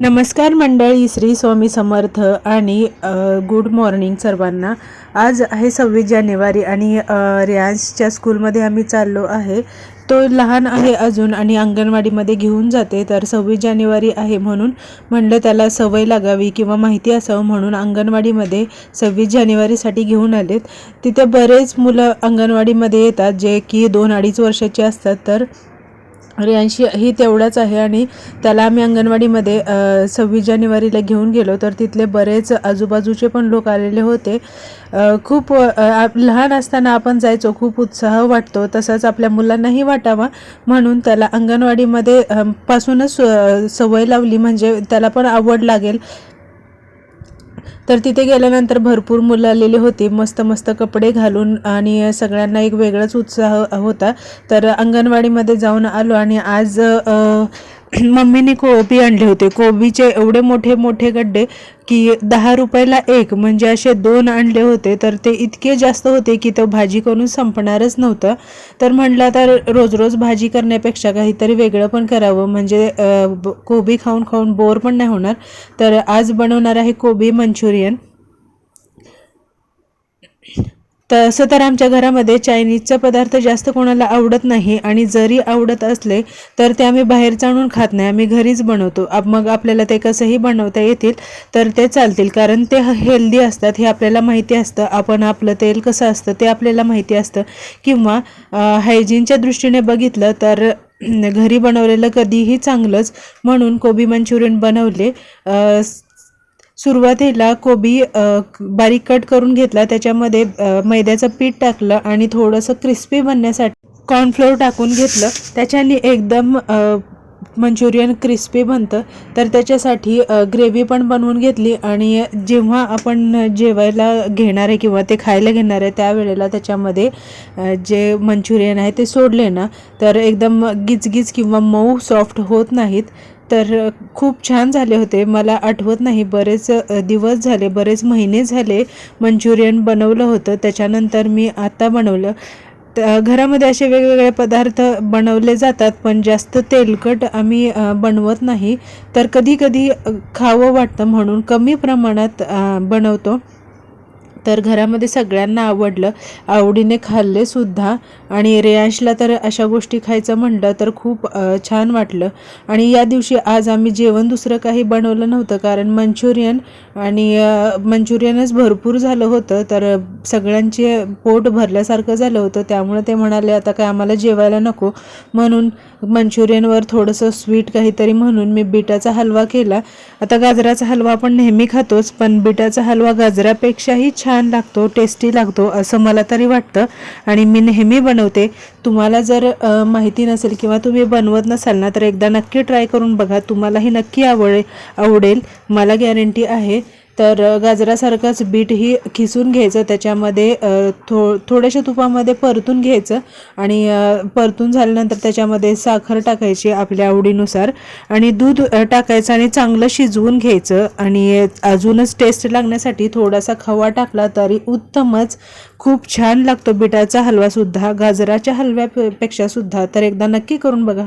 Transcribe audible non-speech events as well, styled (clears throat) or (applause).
नमस्कार मंडळी श्री स्वामी समर्थ आणि गुड मॉर्निंग सर्वांना. आज आहे सव्वीस जानेवारी आणि रियान्सच्या रियांशच्या स्कूलमध्ये आम्ही चाललो आहे. तो लहान आहे अजून आणि अंगणवाडीमध्ये घेऊन जाते तर सव्वीस जानेवारी आहे म्हणून म्हणलं त्याला सवय लागावी किंवा माहिती असावं म्हणून अंगणवाडीमध्ये सव्वीस जानेवारीसाठी घेऊन आलेत. तिथे बरेच मुलं अंगणवाडीमध्ये येतात जे की दोन अडीच वर्षाचे असतात तर रियांशी ही तेवढंच आहे आणि त्याला आम्ही अंगणवाडीमध्ये सव्वीस जानेवारीला घेऊन गेलो. तर तिथले बरेच आजूबाजूचे पण लोक आलेले होते. खूप लहान असताना आपण जायचो खूप उत्साह वाटतो. तसाच आपल्या मुलांनाही वाटावा. म्हणून त्याला अंगणवाडीमध्ये पासूनच सवय लावली. म्हणजे त्याला पण आवड लागेल. तर तिथे गेल्यानंतर भरपूर मुलं आलेली होती. मस्त मस्त कपडे घालून आणि सगळ्यांना एक वेगळाच उत्साह होता. तर अंगणवाडीमध्ये जाऊन आलो आणि आज (clears throat) मम्मीने कोबी आणले होते. कोबीचे एवढे मोठे मोठे गड्डे की दहा रुपयाला एक म्हणजे असे दोन आणले होते. तर ते इतके जास्त होते की तो भाजी करून संपणारच नव्हतं. तर म्हटलं तर रोज रोज भाजी करण्यापेक्षा काहीतरी वेगळं पण करावं. म्हणजे कोबी खाऊन खाऊन बोर पण नाही होणार. तर आज बनवणार आहे कोबी मंचुरियन. तसं तर आमच्या घरामध्ये चायनीजचा पदार्थ जास्त कोणाला आवडत नाही आणि जरी आवडत असले तर ते आम्ही बाहेरचं आणून खात नाही. आम्ही घरीच बनवतो. आप- मग आपल्याला ते कसंही बनवता येतील तर ते चालतील. कारण ते हेल्दी असतात हे आपल्याला माहिती असतं. आपण आपलं तेल कसं असतं ते आपल्याला माहिती असतं. किंवा हायजीनच्या दृष्टीने बघितलं तर घरी बनवलेलं कधीही चांगलंच. म्हणून कोबी मंचुरियन बनवले सुरुवातीला कोबी बारीक कट करून घेतला. त्याच्यामध्ये मैद्याचं पीठ टाकलं आणि थोडंसं क्रिस्पी बनण्यासाठी कॉर्नफ्लोअर टाकून घेतलं. त्याच्याने एकदम मंचुरियन क्रिस्पी बनतं. तर त्याच्यासाठी ग्रेव्ही पण बनवून घेतली आणि जेव्हा आपण जेवायला घेणार आहे किंवा ते खायला घेणार आहे त्यावेळेला त्याच्यामध्ये जे मंचुरियन आहे ते सोडले ना तर एकदम गिचगिच किंवा मऊ सॉफ्ट होत नाहीत. तर खूप छान झाले होते. मला आठवत नाही बरेच दिवस झाले बरेच महिने झाले मंचुरियन बनवलं होतं. त्याच्यानंतर मी आता बनवलं. घरामध्ये असे वेगवेगळे पदार्थ बनवले जातात पण जास्त तेलकट आम्ही बनवत नाही. तर कधी कधी खावं वाटतं म्हणून कमी प्रमाणात बनवतो. तर घरामध्ये सगळ्यांना आवडलं. आवडीने खाल्ले सुद्धा. आणि रेयांशला तर अशा गोष्टी खायचं म्हणलं तर खूप छान वाटलं. आणि या दिवशी आज आम्ही जेवण दुसरं काही बनवलं नव्हतं कारण मंचुरियन आणि मंचुरियनच भरपूर झालं होतं. तर सगळ्यांचे पोट भरल्यासारखं झालं होतं. त्यामुळे ते म्हणाले आता काय आम्हाला जेवायला नको. म्हणून मंचुरियनवर थोडंसं स्वीट काहीतरी म्हणून मी बिटाचा हलवा केला. आता गाजराचा हलवा आपण नेहमी खातोच पण बिटाचा हलवा गाजरापेक्षाही छान छान लागतो टेस्टी लागतो असं मला तरी वाटतं. आणि मी नेहमी बनवते. तुम्हाला जर माहिती नसेल किंवा तुम्ही बनवत नसाल ना तर एकदा नक्की ट्राय करून बघा. तुम्हालाही नक्की आवडेल आवडेल. मला गॅरंटी आहे. तर गाजरासारखंच बीटही खिसून घ्यायचं त्याच्यामध्ये थो थोड्याशा तुपामध्ये परतून घ्यायचं आणि परतून झाल्यानंतर त्याच्यामध्ये साखर टाकायची आपल्या आवडीनुसार आणि दूध टाकायचं आणि चांगलं शिजवून घ्यायचं आणि अजूनच टेस्ट लागण्यासाठी थोडासा खवा टाकला तरी उत्तमच खूप छान लागतो बिटाचा हलवासुद्धा गाजराच्या हलव्यापेक्षासुद्धा तर एकदा नक्की करून बघा.